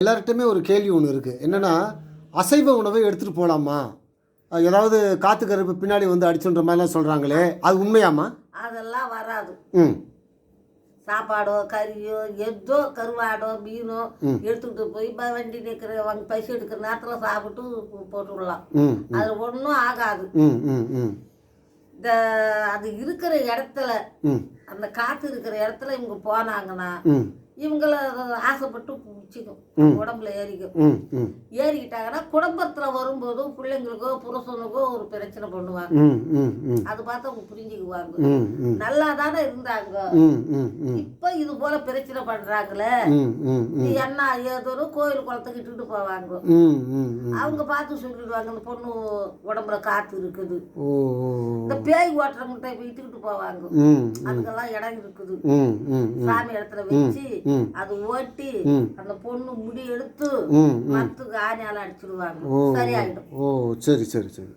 எல்லார்கிட்டயுமே ஒரு கேள்வி ஒன்று இருக்குது என்னென்னா அசைவ உணவை எடுத்துகிட்டு போகலாமா ஏதாவது காத்து கருப்பு பின்னாடி வந்து அடிச்சுன்ற மாதிரிலாம் சொல்கிறாங்களே அது உண்மையாம்மா? அதெல்லாம் வராது. ம். சாப்பாடோ கறியோ எதோ கருவாடோ மீனோ. எடுத்துக்கிட்டு போய் வண்டி நிற்கிற அவங்க பசி எடுக்கிற நேரத்தில் சாப்பிட்டு போட்டு விடலாம் ம். அது ஒன்றும் ஆகாது. இந்த அது இருக்கிற இடத்துல அந்த காற்று இருக்கிற இடத்துல இவங்க போனாங்கன்னா இவங்கள ஆசைப்பட்டு பிடிச்சிக்கும். உடம்புல ஏறிக்கும். ஏறிக்கிட்டாங்கன்னா குடும்பத்தில் வரும்போதும் பிள்ளைங்களுக்கோ புருஷனுக்கோ ஒரு பிரச்சனை பண்ணுவாங்க. அது பார்த்து அவங்க புரிஞ்சுக்குவாங்க. நல்லா தானே இருந்தாங்க. இப்போ இது போல பிரச்சனை பண்றாங்களே. என்ன ஏதோ கோயில் குளத்துக்கு இட்டுட்டு போவாங்க. அவங்க பார்த்து சொல்லிடுவாங்க இந்த பொண்ணு உடம்புல காத்து இருக்குது. இந்த பேய் ஓட்டுறவங்கிட்ட போய் இட்டுக்கிட்டு போவாங்க. அதுக்கெல்லாம் இடம் இருக்குது. சாமி இடத்துல வச்சு அது ஓட்டி. அந்த பொண்ணு முடி எடுத்து மரத்துக்கு ஆணியால அடிச்சிடுவாங்க சரியாயிடும். ஓ சரி சரி சரி.